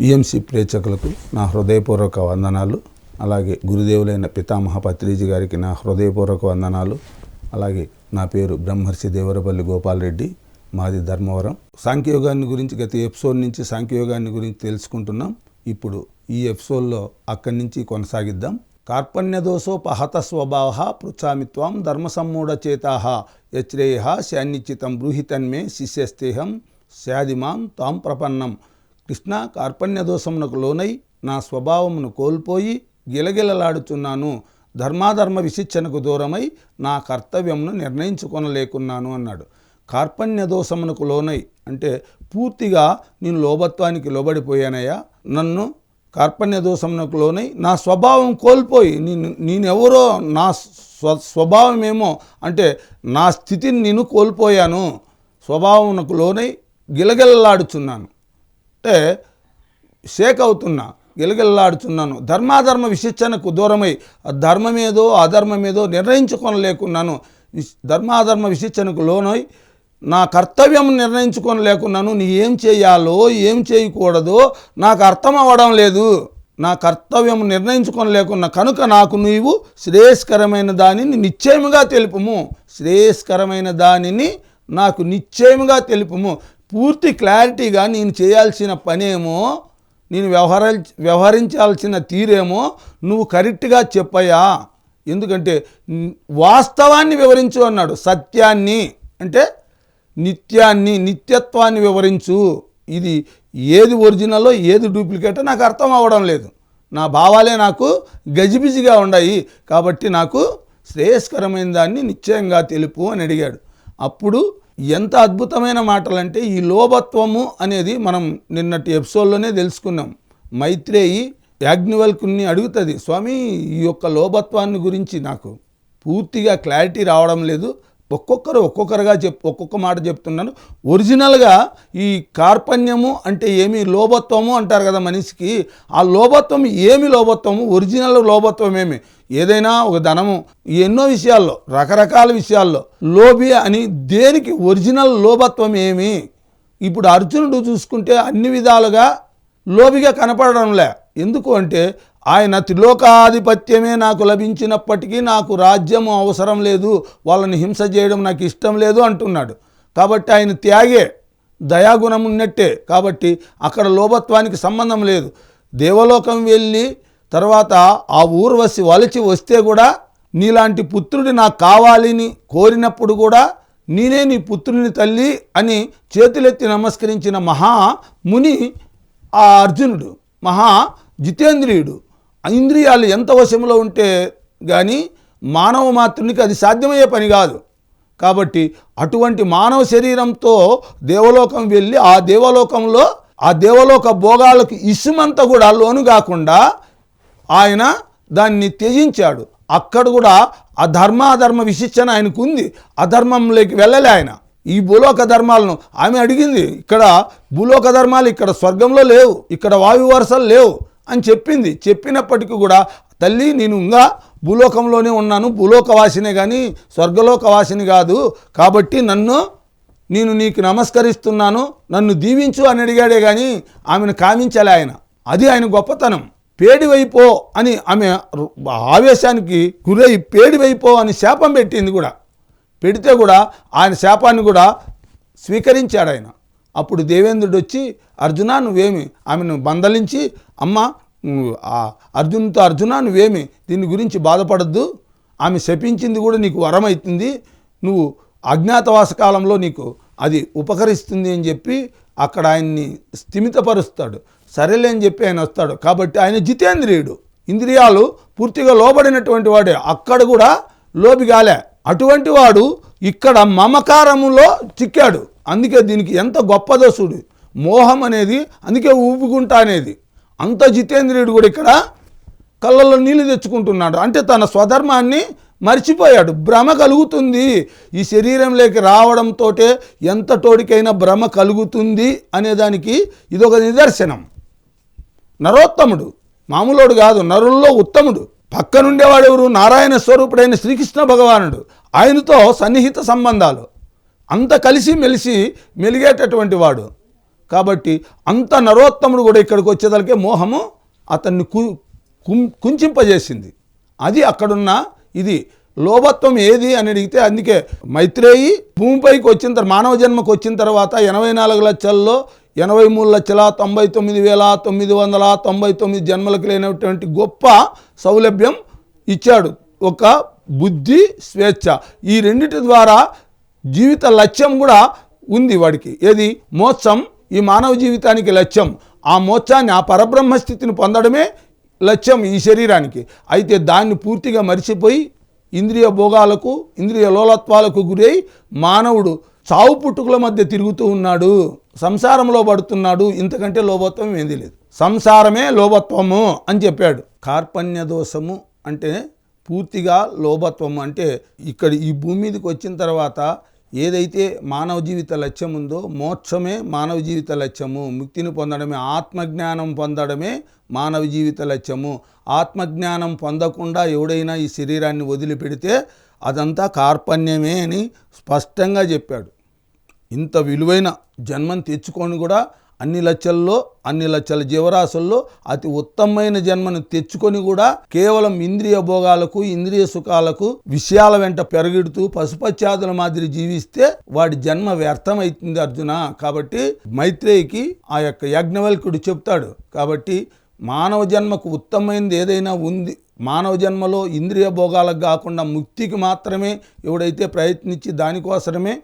PMC ప్రేక్షకులకు నా హృదయపూర్వక వందనాలు. అలాగే గురుదేవులైన పితామహ పత్రిజీ గారికి నా హృదయపూర్వక వందనాలు. అలాగే నా పేరు బ్రహ్మర్షి దేవరపల్లి గోపాలరెడ్డి. మాది ధర్మవరం. సాంఖ్యయోగాన్ని గురించి గత ఎపిసోడ్ నుంచి సాంఖ్యయోగాన్ని గురించి తెలుసుకుంటున్నాం. ఇప్పుడు ఈ ఎపిసోడ్లో అక్కడి నుంచి కొనసాగిద్దాం. కార్పణ్యదోషో పహత స్వభావ పృచ్ఛామిత్వం ధర్మసమ్మూఢచేతా యచ్రేయ శాన్నిచితం బ్రూహితన్మే శిష్యస్తేహం శాదిమాం తాం ప్రపన్నం. కృష్ణ కార్పణ్య దోషమునకు లోనై నా స్వభావమును కోల్పోయి గిలగిలలాడుచున్నాను. ధర్మాధర్మ విశిక్షణకు దూరమై నా కర్తవ్యమును నిర్ణయించుకొనలేకున్నాను అన్నాడు. కార్పణ్య దోషమునకు లోనై అంటే పూర్తిగా నేను లోభత్వానికి లోబడిపోయానయ్యా. నన్ను కార్పణ్య దోషమునకు లోనై నా స్వభావం కోల్పోయి నేను నేనెవరో నా స్వ స్వభావమేమో అంటే నా స్థితిని నేను కోల్పోయాను. స్వభావమునకు లోనై గిలగిలలాడుచున్నాను. అంటే షేక్ అవుతున్నా గిలగిల్లాడుచున్నాను. ధర్మాధర్మ విశిక్షణకు దూరమై ఆ ధర్మమేదో అధర్మమేదో నిర్ణయించుకొనలేకున్నాను. ధర్మాధర్మ విశిక్షణకు లోనై నా కర్తవ్యం నిర్ణయించుకొనలేకున్నాను. నీ ఏం చేయాలో ఏం చేయకూడదో నాకు అర్థం అవ్వడం లేదు. నా కర్తవ్యం నిర్ణయించుకొనలేకున్నా కనుక నాకు నీవు శ్రేయస్కరమైన దానిని నిశ్చయముగా తెలుపుము. శ్రేయస్కరమైన దానిని నాకు నిశ్చయముగా తెలుపుము. పూర్తి క్లారిటీగా నేను చేయాల్సిన పనేమో నేను వ్యవహర వ్యవహరించాల్సిన తీరేమో నువ్వు కరెక్ట్గా చెప్పయ్యా. ఎందుకంటే వాస్తవాన్ని వివరించు అన్నాడు. సత్యాన్ని అంటే నిత్యాన్ని నిత్యత్వాన్ని వివరించు. ఇది ఏది ఒరిజినలో ఏది డూప్లికేటో నాకు అర్థం అవ్వడం లేదు. నా భావాలే నాకు గజిబిజిగా ఉన్నాయి కాబట్టి నాకు శ్రేయస్కరమైన దాన్ని నిశ్చయంగా తెలుపు అని అడిగాడు. అప్పుడు ఎంత అద్భుతమైన మాటలంటే ఈ లోభత్వము అనేది మనం నిన్నటి ఎపిసోడ్లోనే తెలుసుకున్నాం. మైత్రేయి యాజ్ఞవల్కుని అడుగుతుంది స్వామి ఈ యొక్క లోభత్వాన్ని గురించి నాకు పూర్తిగా క్లారిటీ రావడం లేదు. ఒక్కొక్కరు ఒక్కొక్కరుగా చెప్ ఒక్కొక్క మాట చెప్తున్నాను ఒరిజినల్గా ఈ కార్పణ్యము అంటే ఏమి లోభత్వము అంటారు కదా మనిషికి. ఆ లోభత్వం ఏమి లోభత్వము? ఒరిజినల్ లోభత్వం ఏమి? ఏదైనా ఒక ధనము. ఎన్నో విషయాల్లో రకరకాల విషయాల్లో లోభి అని దేనికి ఒరిజినల్ లోభత్వం ఏమి? ఇప్పుడు అర్జునుడు చూసుకుంటే అన్ని విధాలుగా లోబిగా కనపడడంలే. ఎందుకు అంటే ఆయన త్రిలోకాధిపత్యమే నాకు లభించినప్పటికీ నాకు రాజ్యము అవసరం లేదు వాళ్ళని హింస చేయడం నాకు ఇష్టం లేదు అంటున్నాడు. కాబట్టి ఆయన త్యాగే దయాగుణం ఉన్నట్టే. కాబట్టి అక్కడ లోభత్వానికి సంబంధం లేదు. దేవలోకం వెళ్ళి తర్వాత ఆ ఊర్వశి వలచి వస్తే కూడా నీలాంటి పుత్రుడి నాకు కావాలని కోరినప్పుడు కూడా నేనే నీ పుత్రుని తల్లి అని చేతులెత్తి నమస్కరించిన మహా ముని ఆ అర్జునుడు మహా జితేంద్రియుడు. ఇంద్రియాలు ఎంత వశంలో ఉంటే కానీ మానవ మాతృనికి అది సాధ్యమయ్యే పని కాదు. కాబట్టి అటువంటి మానవ శరీరంతో దేవలోకం వెళ్ళి ఆ దేవలోకంలో ఆ దేవలోక భోగాలకు ఇసుమంతా కూడా లోను కాకుండా ఆయన దాన్ని త్యజించాడు. అక్కడ కూడా అధర్మ అధర్మ విశిక్షణ ఆయనకు ఉంది అధర్మంలోకి వెళ్ళలే ఆయన. ఈ భూలోక ధర్మాలను ఆమె అడిగింది. ఇక్కడ భూలోక ధర్మాలు ఇక్కడ స్వర్గంలో లేవు. ఇక్కడ వాయు వరుసలు లేవు. అని చెప్పింది. చెప్పినప్పటికీ కూడా తల్లి నేను ఇంకా భూలోకంలోనే ఉన్నాను. భూలోకవాసినే కానీ స్వర్గలోకవాసిని కాదు. కాబట్టి నన్ను నేను నీకు నమస్కరిస్తున్నాను. నన్ను దీవించు అని అడిగాడే కానీ ఆమెను కామించాలి ఆయన. అది ఆయన గొప్పతనం. పేడివైపో అని ఆమె ఆవేశానికి గురై పేడివైపో అని శాపం పెట్టింది కూడా. పెడితే కూడా ఆయన శాపాన్ని కూడా స్వీకరించాడు ఆయన. అప్పుడు దేవేంద్రుడు వచ్చి అర్జున నువ్వేమి? ఆమెను బంధలించి అమ్మ అర్జున్తో అర్జున నువ్వేమి? దీని గురించి బాధపడద్దు. ఆమె శపించింది కూడా నీకు వరమైతుంది నువ్వు అజ్ఞాతవాస కాలంలో నీకు అది ఉపకరిస్తుంది అని చెప్పి అక్కడ ఆయన్ని స్థిమితపరుస్తాడు. సరేలే అని చెప్పి ఆయన వస్తాడు. కాబట్టి ఆయన జితేంద్రియుడు. ఇంద్రియాలు పూర్తిగా లోబడినటువంటి వాడే. అక్కడ కూడా లోబిగాలే అటువంటి వాడు ఇక్కడ మమకారములో చిక్కాడు. అందుకే దీనికి ఎంత గొప్పదో చూడు. మోహం అనేది అందుకే ఊపుకుంటా అనేది. అంత జితేంద్రియుడు కూడా ఇక్కడ కళ్ళల్లో నీళ్ళు తెచ్చుకుంటున్నాడు. అంటే తన స్వధర్మాన్ని మర్చిపోయాడు. భ్రమ కలుగుతుంది. ఈ శరీరంలోకి రావడంతో ఎంత తోడికైనా భ్రమ కలుగుతుంది అనేదానికి ఇదొక నిదర్శనం. నరోత్తముడు మామూలోడు కాదు నరుల్లో ఉత్తముడు. పక్కనుండేవాడు ఎవరు? నారాయణ స్వరూపుడైన శ్రీకృష్ణ భగవానుడు. ఆయనతో సన్నిహిత సంబంధాలు. అంత కలిసి మెలిసి మెలిగేటటువంటి వాడు. కాబట్టి అంత నరోత్తముడు కూడా ఇక్కడికి వచ్చేదానికే మోహము అతన్ని కు కుం- కుంచింపజేసింది. అది అక్కడున్న ఇది లోభత్వం ఏది అని అడిగితే అందుకే మైత్రేయి భూమిపైకి వచ్చిన తర్వాత మానవ జన్మకు వచ్చిన తర్వాత ఎనభై నాలుగు లక్షల్లో ఎనభై మూడు లక్షల తొంభై తొమ్మిది వేల తొమ్మిది వందల తొంభై తొమ్మిది జన్మలకు లేనటువంటి గొప్ప సౌలభ్యం ఇచ్చాడు. ఒక బుద్ధి స్వేచ్ఛ. ఈ రెండిటి ద్వారా జీవిత లక్ష్యం కూడా ఉంది వాడికి. ఏది? మోక్షం ఈ మానవ జీవితానికి లక్ష్యం ఆ మోక్షాన్ని ఆ పరబ్రహ్మ స్థితిని పొందడమే లక్ష్యం ఈ శరీరానికి. అయితే దాన్ని పూర్తిగా మరిచిపోయి ఇంద్రియ భోగాలకు ఇంద్రియ లోలత్వాలకు గురై మానవుడు చావు పుట్టుకుల మధ్య తిరుగుతూ ఉన్నాడు. సంసారంలో పడుతున్నాడు. ఇంతకంటే లోభత్వం ఏంది లేదు. సంసారమే లోభత్వము అని చెప్పాడు. కార్పణ్య దోషము అంటే పూర్తిగా లోభత్వం అంటే ఇక్కడ ఈ భూమి మీదకి వచ్చిన తర్వాత ఏదైతే మానవ జీవిత లక్ష్యం ఉందో మోక్షమే మానవ జీవిత లక్ష్యము. ముక్తిని పొందడమే ఆత్మజ్ఞానం పొందడమే మానవ జీవిత లక్ష్యము. ఆత్మజ్ఞానం పొందకుండా ఎవడైనా ఈ శరీరాన్ని వదిలిపెడితే అదంతా కార్పణ్యమే అని స్పష్టంగా చెప్పాడు. ఇంత విలువైన జన్మను తెచ్చుకొని కూడా అన్ని లక్షల్లో అన్ని లక్షల జీవరాశుల్లో అతి ఉత్తమమైన జన్మను తెచ్చుకొని కూడా కేవలం ఇంద్రియ భోగాలకు ఇంద్రియ సుఖాలకు విషయాల వెంట పెరగెడుతూ పశుపశ్చాదుల మాదిరి జీవిస్తే వాడి జన్మ వ్యర్థమైతుంది అర్జున. కాబట్టి మైత్రేయికి ఆ యొక్క యజ్ఞవల్కుడు చెప్తాడు. కాబట్టి మానవ జన్మకు ఉత్తమమైనది ఏదైనా ఉంది. మానవ జన్మలో ఇంద్రియ భోగాలకు కాకుండా ముక్తికి మాత్రమే ఎవడైతే ప్రయత్నించి దానికోసమే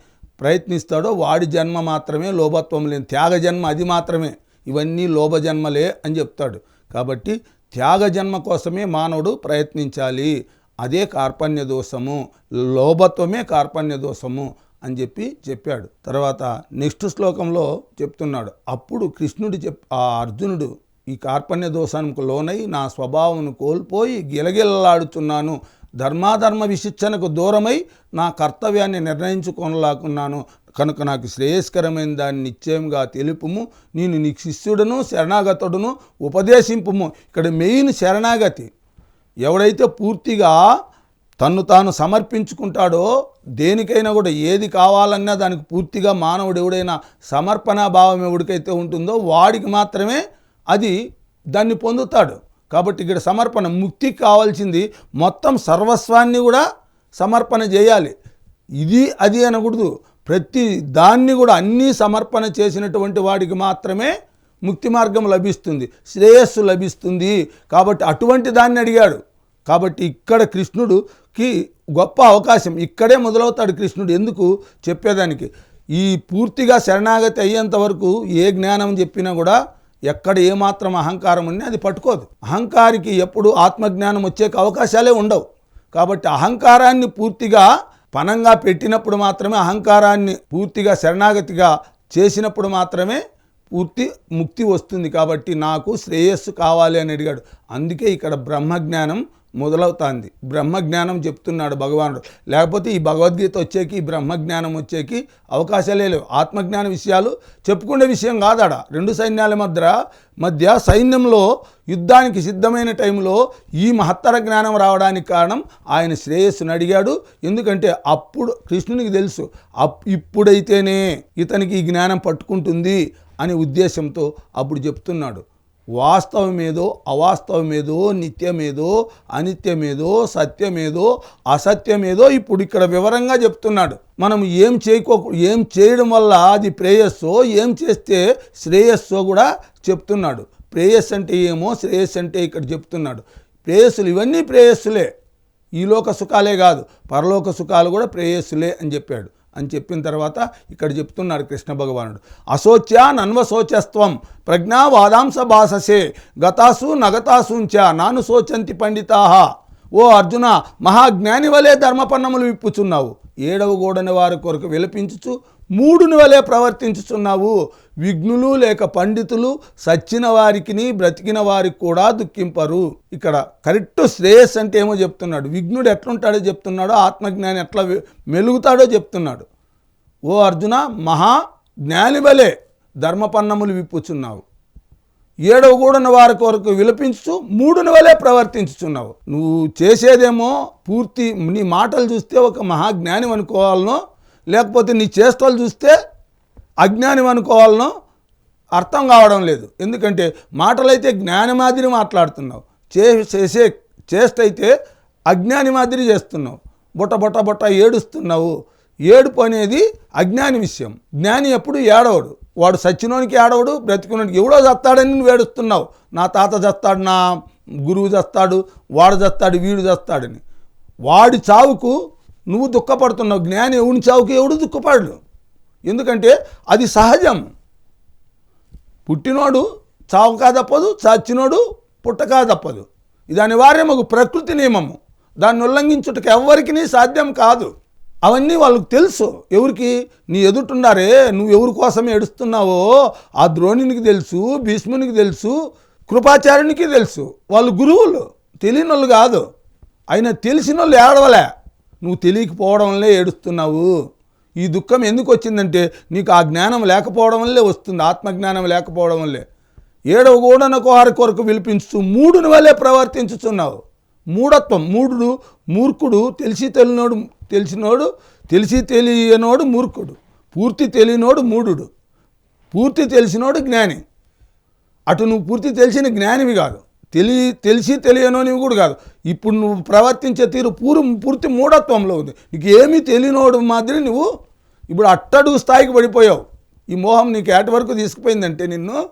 ప్రయత్నిస్తాడో వాడి జన్మ మాత్రమే లోభత్వం లేని త్యాగ జన్మ అది మాత్రమే. ఇవన్నీ లోభజన్మలే అని చెప్తాడు. కాబట్టి త్యాగ జన్మ కోసమే మానవుడు ప్రయత్నించాలి. అదే కార్పణ్య దోషము. లోభత్వమే కార్పణ్య దోషము అని చెప్పి చెప్పాడు. తర్వాత నెక్స్ట్ శ్లోకంలో చెప్తున్నాడు. అప్పుడు కృష్ణుడు చెప్ ఆ అర్జునుడు ఈ కార్పణ్య దోషానికి లోనై నా స్వభావం కోల్పోయి గిలగిలలాడుచున్నాను. ధర్మాధర్మ విశిక్షణకు దూరమై నా కర్తవ్యాన్ని నిర్ణయించుకోనలాకున్నాను. కనుక నాకు శ్రేయస్కరమైన దాన్ని నిశ్చయంగా తెలుపుము. నేను నీ శిష్యుడను శరణాగతుడును ఉపదేశింపుము. ఇక్కడ మెయిన్ శరణాగతి. ఎవడైతే పూర్తిగా తన్ను తాను సమర్పించుకుంటాడో దేనికైనా కూడా ఏది కావాలన్నా దానికి పూర్తిగా మానవుడు ఎవడైనా సమర్పణ భావం ఎవడికైతే ఉంటుందో వాడికి మాత్రమే అది దాన్ని పొందుతాడు. కాబట్టి ఇక్కడ సమర్పణ ముక్తికి కావాల్సింది మొత్తం సర్వస్వాన్ని కూడా సమర్పణ చేయాలి. ఇది అది అనకూడదు. ప్రతి దాన్ని కూడా అన్నీ సమర్పణ చేసినటువంటి వాడికి మాత్రమే ముక్తి మార్గం లభిస్తుంది. శ్రేయస్సు లభిస్తుంది. కాబట్టి అటువంటి దాన్ని అడిగాడు. కాబట్టి ఇక్కడ కృష్ణుడుకి గొప్ప అవకాశం. ఇక్కడే మొదలవుతాడు కృష్ణుడు. ఎందుకు? చెప్పేదానికి. ఈ పూర్తిగా శరణాగతి అయ్యేంత వరకు ఏ జ్ఞానం చెప్పినా కూడా ఎక్కడ ఏమాత్రం అహంకారం ఉన్నా అది పట్టుకోదు. అహంకారికి ఎప్పుడు ఆత్మజ్ఞానం వచ్చే అవకాశాలే ఉండవు. కాబట్టి అహంకారాన్ని పూర్తిగా పనంగా పెట్టినప్పుడు మాత్రమే అహంకారాన్ని పూర్తిగా శరణాగతిగా చేసినప్పుడు మాత్రమే పూర్తి ముక్తి వస్తుంది. కాబట్టి నాకు శ్రేయస్సు కావాలి అని అడిగాడు. అందుకే ఇక్కడ బ్రహ్మజ్ఞానం మొదలవుతుంది. బ్రహ్మజ్ఞానం చెప్తున్నాడు భగవానుడు. లేకపోతే ఈ భగవద్గీత వచ్చేకి బ్రహ్మజ్ఞానం వచ్చేకి అవకాశాలే లేవు. ఆత్మజ్ఞాన విషయాలు చెప్పుకునే విషయం కాదాడ. రెండు సైన్యాల మధ్య మధ్య సైన్యంలో యుద్ధానికి సిద్ధమైన టైంలో ఈ మహత్తర జ్ఞానం రావడానికి కారణం ఆయన శ్రేయస్సును అడిగాడు. ఎందుకంటే అప్పుడు కృష్ణునికి తెలుసు అప్ ఇప్పుడైతేనే ఇతనికి ఈ జ్ఞానం పట్టుకుంటుంది అనే ఉద్దేశంతో అప్పుడు చెప్తున్నాడు. వాస్తవమేదో అవాస్తవమేదో నిత్యమేదో అనిత్యమేదో సత్యమేదో అసత్యమేదో ఇప్పుడు ఇక్కడ వివరంగా చెప్తున్నాడు. మనం ఏం చేయకో ఏం చేయడం వల్ల అది ప్రేయస్సో ఏం చేస్తే శ్రేయస్సో కూడా చెప్తున్నాడు. ప్రేయస్ అంటే ఏమో శ్రేయస్ అంటే ఇక్కడ చెప్తున్నాడు. ప్రేయస్సులు ఇవన్నీ ప్రేయస్సులే. ఈ లోక సుఖాలే కాదు పరలోక సుఖాలు కూడా ప్రేయస్సులే అని చెప్పాడు. అని చెప్పిన తర్వాత ఇక్కడ చెప్తున్నాడు కృష్ణ భగవానుడు. అశోచ్య నన్వశోచస్త్వం ప్రజ్ఞా వాదాంశ గతాసు నగతాసుంచ నాను శోచంతి పండితాహ. ఓ అర్జున మహాజ్ఞాని వలె ధర్మపన్నములు విప్పుచున్నావు. ఏడవ గోడని వారి కొరకు విలపించుచు మూడుని వలె ప్రవర్తించుచున్నావు. విఘ్నులు లేక పండితులు సచ్చిన వారికిని బ్రతికిన వారికి కూడా దుఃఖింపరు. ఇక్కడ కరెక్ట్ శ్రేయస్ అంటే ఏమో చెప్తున్నాడు. విఘ్నుడు ఎట్లుంటాడో చెప్తున్నాడో. ఆత్మజ్ఞాని ఎట్లా మెలుగుతాడో చెప్తున్నాడు. ఓ అర్జున మహా జ్ఞాని వలె ధర్మపన్నములు విప్పుచున్నావు. ఏడవ కూడిన వారి కొరకు విలపించు మూడుని వలె ప్రవర్తించుచున్నావు. నువ్వు చేసేదేమో పూర్తి నీ మాటలు చూస్తే ఒక మహాజ్ఞాని అనుకోవాలనో లేకపోతే నీ చేష్టలు చూస్తే అజ్ఞానం అనుకోవాలనో అర్థం కావడం లేదు. ఎందుకంటే మాటలైతే జ్ఞాని మాదిరి మాట్లాడుతున్నావు. చే చేసే చేస్తైతే అజ్ఞాని మాదిరి చేస్తున్నావు. బుట్ట బుట్ట బుట్ట ఏడుస్తున్నావు. ఏడుపు అనేది అజ్ఞాని విషయం. జ్ఞాని ఎప్పుడు ఏడవడు. వాడు సచ్చినోనికి ఏడవడు బ్రతికునోనికి ఎవడో చస్తాడని నువ్వు ఏడుస్తున్నావు. నా తాత చస్తాడు నా గురువు చస్తాడు వాడు చస్తాడు వీడు చస్తాడని. వాడి చావుకు నువ్వు దుఃఖపడుతున్నావు జ్ఞాని ఎవడి చావుకి ఎవడు దుఃఖపడడు. ఎందుకంటే అది సహజం. పుట్టినోడు చావుకా తప్పదు చచ్చినోడు పుట్టకా తప్పదు. ఇది అనివార్యమగు ప్రకృతి నియమము. దాన్ని ఉల్లంఘించుటకు ఎవరికి సాధ్యం కాదు. అవన్నీ వాళ్ళకి తెలుసు. ఎవరికి? నీ ఎదుటిన్నారే నువ్వు ఎవరి కోసం ఏడుస్తున్నావో ఆ ద్రోణునికి తెలుసు భీష్మునికి తెలుసు కృపాచార్యునికి తెలుసు. వాళ్ళు గురువులు తెలియని వాళ్ళు కాదు. అయినా తెలిసిన వాళ్ళు ఏడవలే. నువ్వు తెలియకపోవడం వల్లే ఏడుస్తున్నావు. ఈ దుఃఖం ఎందుకు వచ్చిందంటే నీకు ఆ జ్ఞానం లేకపోవడం వల్లే వస్తుంది ఆత్మజ్ఞానం లేకపోవడం వల్లే. ఏడవ గూడనకు ఆరు కొరకు విలిపించు మూడుని వల్లే ప్రవర్తించుచున్నావు. మూఢత్వం మూఢుడు మూర్ఖుడు తెలిసి తెలినోడు తెలిసినోడు తెలిసి తెలియనోడు మూర్ఖుడు పూర్తి తెలియనోడు మూఢుడు పూర్తి తెలిసినోడు జ్ఞాని. అటు నువ్వు పూర్తి తెలిసిన జ్ఞానివి కాదు. తెలి తెలిసి తెలియనోనివి కూడా కాదు. ఇప్పుడు నువ్వు ప్రవర్తించే తీరు పూర్ పూర్తి మూఢత్వంలో ఉంది. నీకు ఏమీ తెలియనోడు మాదిరి నువ్వు ఇప్పుడు అట్టడుగు స్థాయికి పడిపోయావు. ఈ మోహం నీకు ఏటి వరకు తీసుకుపోయిందంటే నిన్ను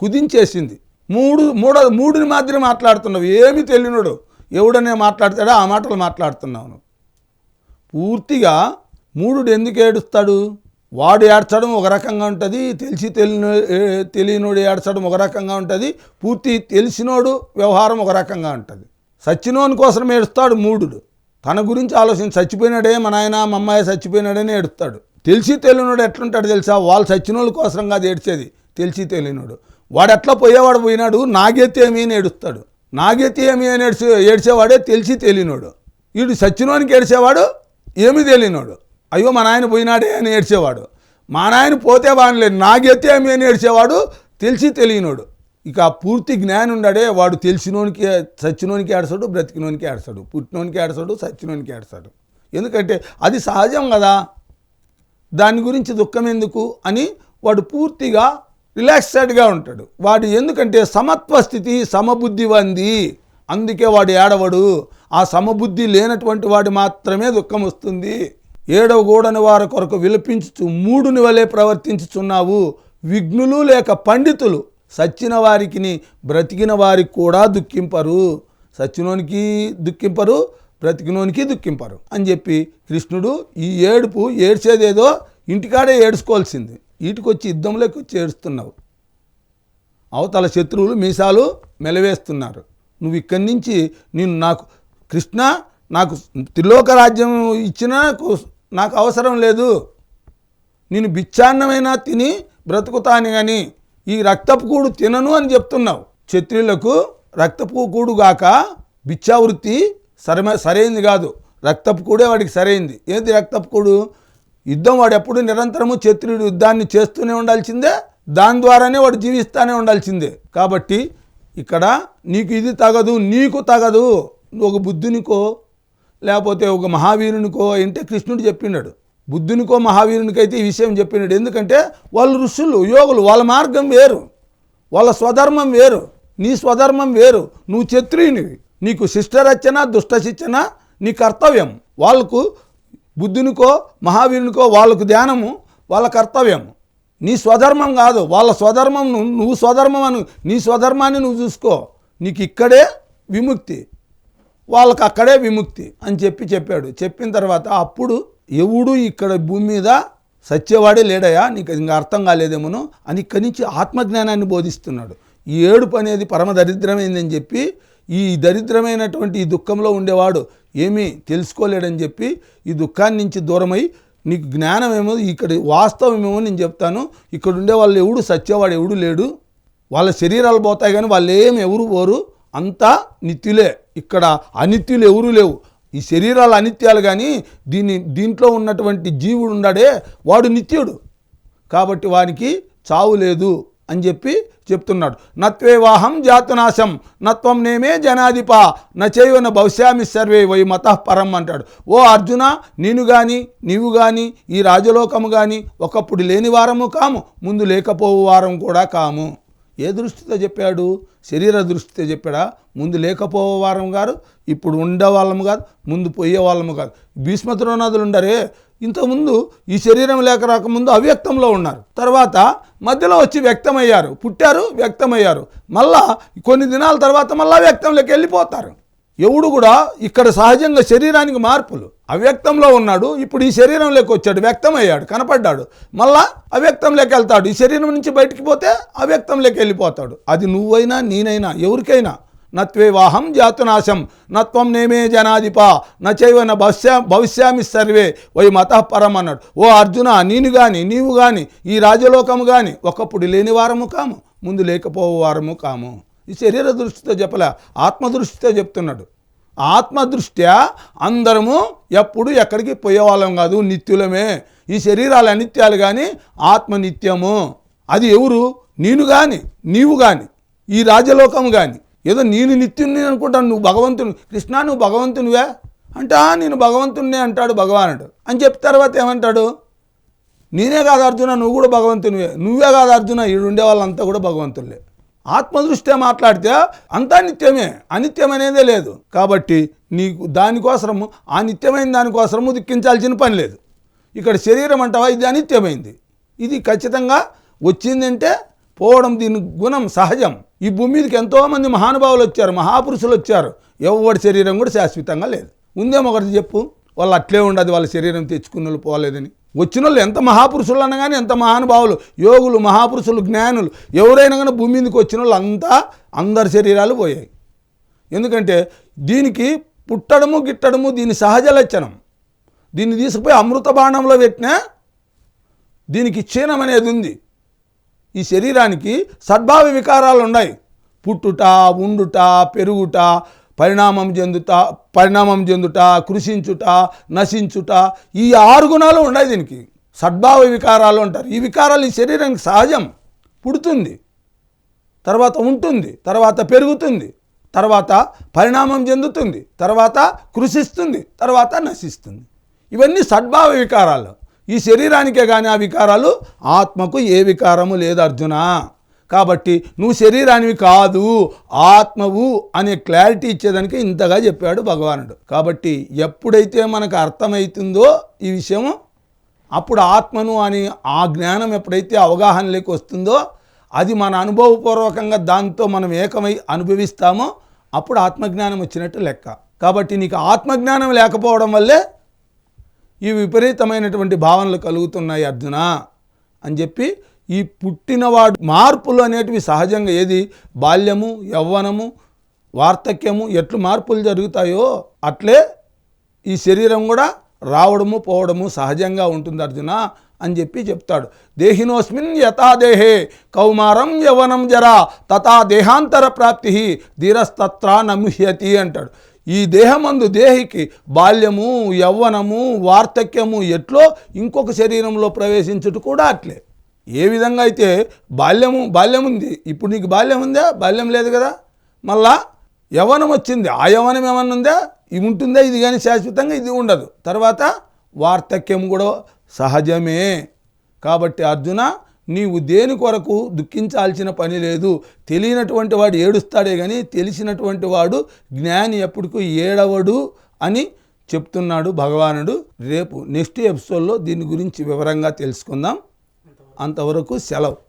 కుదించేసింది. మూడు మూడ మూడుని మాదిరి మాట్లాడుతున్నావు. ఏమీ తెలియనోడు. ఎవడనే మాట్లాడతాడో ఆ మాటలు మాట్లాడుతున్నావు పూర్తిగా మూడుడు ఎందుకు ఏడుస్తాడు? వాడు ఏడ్చడం ఒక రకంగా ఉంటుంది తెలిసి తెలియని తెలియనోడు ఏడ్చడం ఒక రకంగా ఉంటుంది పూర్తి తెలిసినోడు వ్యవహారం ఒక రకంగా ఉంటుంది. సచ్చినోని కోసం ఏడుస్తాడు మూడుడు తన గురించి ఆలోచన చచ్చిపోయినాడే మా నాయన మా అమ్మాయి చచ్చిపోయినాడని ఏడుస్తాడు. తెలిసి తెలియనోడు ఎట్లుంటాడు తెలుసా? వాళ్ళు చచ్చినోళ్ళ కోసం కాదు ఏడ్చేది తెలిసి తెలియనోడు వాడు ఎట్లా పోయేవాడు పోయినాడు? నాగెత్తి ఏమి అని ఏడుస్తాడు. నాగెత్తి ఏమి అని ఏడ్చే ఏడ్చేవాడే తెలిసి తెలియనోడు వీడు సచ్చినోనికి ఏడ్చేవాడు ఏమీ తెలియనోడు. అయ్యో మా నాయన పోయినాడే అని ఏడ్చేవాడు. మా నాయన పోతే వాడలేదు నాగెత్తే ఏమి అని ఏడ్చేవాడు. తెలిసి తెలియనోడు. ఇక పూర్తి జ్ఞానం ఉన్నాడే వాడు తెలిసినోనికి చచ్చినోనికి ఏడసాడు బ్రతికినోనికి ఏడసాడు పుట్టినోనికి ఏడసాడు సచ్చినోనికి ఏడసాడు ఎందుకంటే అది సహజం కదా. దాని గురించి దుఃఖం ఎందుకు అని వాడు పూర్తిగా రిలాక్స్డ్గా ఉంటాడు. వాడు ఎందుకంటే సమత్వ స్థితి సమబుద్ధివంది అందుకే వాడు ఏడవడు. ఆ సమబుద్ధి లేనటువంటి వాడు మాత్రమే దుఃఖం వస్తుంది. ఏడవ గూడని వారి కొరకు విలపించుచు మూడుని వలె ప్రవర్తించుచున్నావు. విఘ్నులు లేక పండితులు సచ్చిన వారికి బ్రతికిన వారికి కూడా దుఃఖింపరు. సచ్చినోనికి దుఃఖింపరు బ్రతికినోనికి దుఃఖింపరు అని చెప్పి కృష్ణుడు ఈ ఏడుపు ఏడ్చేదేదో ఇంటికాడే ఏడ్చుకోవాల్సింది. వీటికొచ్చి యుద్ధంలోకి వచ్చి ఏడుస్తున్నావు. అవతల శత్రువులు మీసాలు మెలవేస్తున్నారు. నువ్వు ఇక్కడి నుంచి నేను నాకు కృష్ణ నాకు త్రిలోక రాజ్యం ఇచ్చినా నాకు నాకు అవసరం లేదు. నేను బిచ్చాన్నమైనా తిని బ్రతుకుతాను కానీ ఈ రక్తపు కూడు తినను అని చెప్తున్నావు. క్షత్రియులకు రక్తపు కూడు బిచ్చావృత్తి సరమ సరైంది కాదు. రక్తపు కూడే వాడికి సరైంది. ఏది రక్తపు కూడు? యుద్ధం వాడు ఎప్పుడు నిరంతరము క్షత్రియుడు యుద్ధాన్ని చేస్తూనే ఉండాల్సిందే దాని ద్వారానే వాడు జీవిస్తూనే ఉండాల్సిందే. కాబట్టి ఇక్కడ నీకు ఇది తగదు నీకు తగదు. నువ్వు ఒక బుద్ధునికో లేకపోతే ఒక మహావీరునికో అంటే కృష్ణుడు చెప్పినాడు. బుద్ధునికో మహావీరునికైతే ఈ విషయం చెప్పినాడు. ఎందుకంటే వాళ్ళు ఋషులు యోగులు వాళ్ళ మార్గం వేరు. వాళ్ళ స్వధర్మం వేరు. నీ స్వధర్మం వేరు. నువ్వు క్షత్రియునివి. నీకు శిష్టరచన దుష్ట శిక్షణ నీ కర్తవ్యం. వాళ్ళకు బుద్ధునికో మహావీరునికో వాళ్ళకు ధ్యానము వాళ్ళ కర్తవ్యం. నీ స్వధర్మం కాదు. వాళ్ళ స్వధర్మం నువ్వు నువ్వు స్వధర్మం అను నీ స్వధర్మాన్ని నువ్వు చూసుకో. నీకు ఇక్కడే విముక్తి. వాళ్ళకి అక్కడే విముక్తి అని చెప్పి చెప్పాడు. చెప్పిన తర్వాత అప్పుడు ఎవడు ఇక్కడ భూమి మీద సత్యవాడే లేడయా? నీకు ఇంకా అర్థం కాలేదేమోను అని ఇక్కడి నుంచి ఆత్మజ్ఞానాన్ని బోధిస్తున్నాడు. ఈ ఏడుపు అనేది పరమ దరిద్రమైందని చెప్పి ఈ దరిద్రమైనటువంటి ఈ దుఃఖంలో ఉండేవాడు ఏమీ తెలుసుకోలేడని చెప్పి ఈ దుఃఖాన్ని నుంచి దూరమై నీకు జ్ఞానం ఏమో ఇక్కడ వాస్తవమేమో నేను చెప్తాను. ఇక్కడ ఉండే వాళ్ళు ఎవడు? సత్యవాడు ఎవడు లేడు. వాళ్ళ శరీరాలు పోతాయి కానీ వాళ్ళు ఏమి ఎవరు పోరు. అంతా నిత్యులే. ఇక్కడ అనిత్యులు ఎవరూ లేవు. ఈ శరీరాలు అనిత్యాలు కానీ దీని దీంట్లో ఉన్నటువంటి జీవుడు ఉన్నాడే వాడు నిత్యుడు. కాబట్టి వానికి చావు లేదు అని చెప్పి చెప్తున్నాడు. నత్వేవాహం జాతునాశం నత్వం నేమే జనాధిప నచైవన భవిష్యామి సర్వే వై మత పరం అంటాడు. ఓ అర్జున నేను కానీ నీవు కానీ ఈ రాజలోకము కానీ ఒకప్పుడు లేని వారము కాము ముందు లేకపోవు వారం కూడా కాము. ఏ దృష్టితో చెప్పాడు? శరీర దృష్టితో చెప్పాడా? ముందు లేకపోవారం గారు ఇప్పుడు ఉండేవాళ్ళము కాదు ముందు పోయేవాళ్ళము కాదు. భీష్మ ద్రోణాదులు ఉండరే. ఇంతకుముందు ఈ శరీరం లేక రాకముందు అవ్యక్తంలో ఉన్నారు. తర్వాత మధ్యలో వచ్చి వ్యక్తమయ్యారు. పుట్టారు వ్యక్తమయ్యారు. మళ్ళా కొన్ని దినాల తర్వాత మళ్ళా వ్యక్తంలోకి వెళ్ళిపోతారు. ఎవడు కూడా ఇక్కడ సహజంగా శరీరానికి మార్పులు. అవ్యక్తంలో ఉన్నాడు ఇప్పుడు ఈ శరీరంలోకి వచ్చాడు వ్యక్తమయ్యాడు కనపడ్డాడు. మళ్ళా అవ్యక్తంలోకి వెళ్తాడు. ఈ శరీరం నుంచి బయటికి పోతే అవ్యక్తంలోకి వెళ్ళిపోతాడు. అది నువ్వైనా నేనైనా ఎవరికైనా. నత్వేవాహం జాతునాశం నత్వం నేమే జనాధిప నచైవ న భవిష్యా భవిష్యామి సర్వే వై మత పరం అన్నాడు. ఓ అర్జున నేను కానీ నీవు కానీ ఈ రాజలోకము కానీ ఒకప్పుడు లేని వారము కాము ముందు లేకపోవు వారము కాము. ఈ శరీర దృష్టితో చెప్పలే ఆత్మదృష్టితో చెప్తున్నాడు. ఆత్మ దృష్ట్యా అందరము ఎప్పుడు ఎక్కడికి పోయేవాళ్ళం కాదు నిత్యులమే. ఈ శరీరాలు అనిత్యాలు కానీ ఆత్మ నిత్యము అది ఎవరు? నేను కానీ నీవు కానీ ఈ రాజలోకము కానీ ఏదో నేను నిత్యుని అనుకుంటాను నువ్వు భగవంతుని కృష్ణ నువ్వు భగవంతునివే? అంటా నేను భగవంతుని అంటాడు భగవానుడు. అని చెప్పిన తర్వాత ఏమంటాడు? నేనే కాదు అర్జున నువ్వు కూడా భగవంతునివే. నువ్వే కాదు అర్జున ఈడుండే వాళ్ళంతా కూడా భగవంతులే. ఆత్మదృష్ట్యా మాట్లాడితే అంతా నిత్యమే అనిత్యం అనేదే లేదు. కాబట్టి నీకు దానికోసము ఆ నిత్యమైన దానికోసము దుఃఖించాల్సిన పని లేదు. ఇక్కడ శరీరం అంటావా? ఇది అనిత్యమైంది. ఇది ఖచ్చితంగా వచ్చిందంటే పోవడం దీని గుణం సహజం. ఈ భూమి మీదకి ఎంతోమంది మహానుభావులు వచ్చారు మహాపురుషులు వచ్చారు. ఎవరి శరీరం కూడా శాశ్వతంగా లేదు. ఉందేమో ఒకటి చెప్పు. వాళ్ళు అట్లే ఉండదు వాళ్ళ శరీరం తెచ్చుకున్న వాళ్ళు పోలేదని. వచ్చిన వాళ్ళు ఎంత మహాపురుషులు అనగానే ఎంత మహానుభావులు యోగులు మహాపురుషులు జ్ఞానులు ఎవరైనా కానీ భూమి మీదకి వచ్చిన వాళ్ళు అంతా అందరి శరీరాలు పోయాయి. ఎందుకంటే దీనికి పుట్టడము గిట్టడము దీని సహజ లక్షణం. దీన్ని తీసుకుపోయి అమృత బాణంలో పెట్టినా దీనికి క్షీణం అనేది ఉంది. ఈ శరీరానికి సద్భావ వికారాలు ఉన్నాయి. పుట్టుట ఉండుట పెరుగుట పరిణామం చెందుట పరిణామం చెందుట కృషించుట నశించుట ఈ ఆరు గుణాలు ఉన్నాయి దీనికి. సద్భావ వికారాలు అంటారు. ఈ వికారాలు ఈ శరీరానికి సహజం. పుడుతుంది. తర్వాత ఉంటుంది. తర్వాత పెరుగుతుంది. తర్వాత పరిణామం చెందుతుంది. తర్వాత కృషిస్తుంది. తర్వాత నశిస్తుంది. ఇవన్నీ సద్భావ వికారాలు. ఈ శరీరానికే కానీ ఆ వికారాలు ఆత్మకు ఏ వికారము లేదు అర్జున. కాబట్టి నువ్వు శరీరానివి కాదు ఆత్మవు అనే క్లారిటీ ఇచ్చేదానికి ఇంతగా చెప్పాడు భగవానుడు. కాబట్టి ఎప్పుడైతే మనకు అర్థమవుతుందో ఈ విషయం అప్పుడు ఆత్మను అని ఆ జ్ఞానం ఎప్పుడైతే అవగాహనలోకి వస్తుందో అది మన అనుభవపూర్వకంగా దాంతో మనం ఏకమై అనుభవిస్తామో అప్పుడు ఆత్మజ్ఞానం వచ్చినట్టు లెక్క. కాబట్టి నీకు ఆత్మజ్ఞానం లేకపోవడం వల్లే ఈ విపరీతమైనటువంటి భావనలు కలుగుతున్నాయి అర్జున అని చెప్పి ఈ పుట్టినవాడు మార్పులు అనేటివి సహజంగా ఏది? బాల్యము యవ్వనము వార్తక్యము ఎట్లు మార్పులు జరుగుతాయో అట్లే ఈ శరీరం కూడా రావడము పోవడము సహజంగా ఉంటుంది అర్జున అని చెప్పి చెప్తాడు. దేహినోస్మిన్ యథా దేహే కౌమారం యవనం జరా తథా దేహాంతర ప్రాప్తి ధీరస్తత్ర నముహ్యతి అంటాడు. ఈ దేహమందు దేహికి బాల్యము యవ్వనము వార్తక్యము ఎట్లో ఇంకొక శరీరంలో ప్రవేశించుట కూడా అట్లే. ఏ విధంగా అయితే బాల్యము బాల్యం ఉంది. ఇప్పుడు నీకు బాల్యం ఉందా? బాల్యం లేదు కదా. మళ్ళా యవనం వచ్చింది. ఆ యవనం ఏమన్నా ఉందా? ఇది ఉంటుందా? ఇది కానీ శాశ్వతంగా ఇది ఉండదు. తర్వాత వార్తక్యం కూడా సహజమే. కాబట్టి అర్జున నీవు దేని కొరకు దుఃఖించాల్సిన పని లేదు? తెలియనటువంటి వాడు ఏడుస్తాడే కానీ తెలిసినటువంటి వాడు జ్ఞాని ఎప్పటికూ ఏడవడు అని చెప్తున్నాడు భగవానుడు. రేపు నెక్స్ట్ ఎపిసోడ్లో దీని గురించి వివరంగా తెలుసుకుందాం. అంతవరకు సెలవు.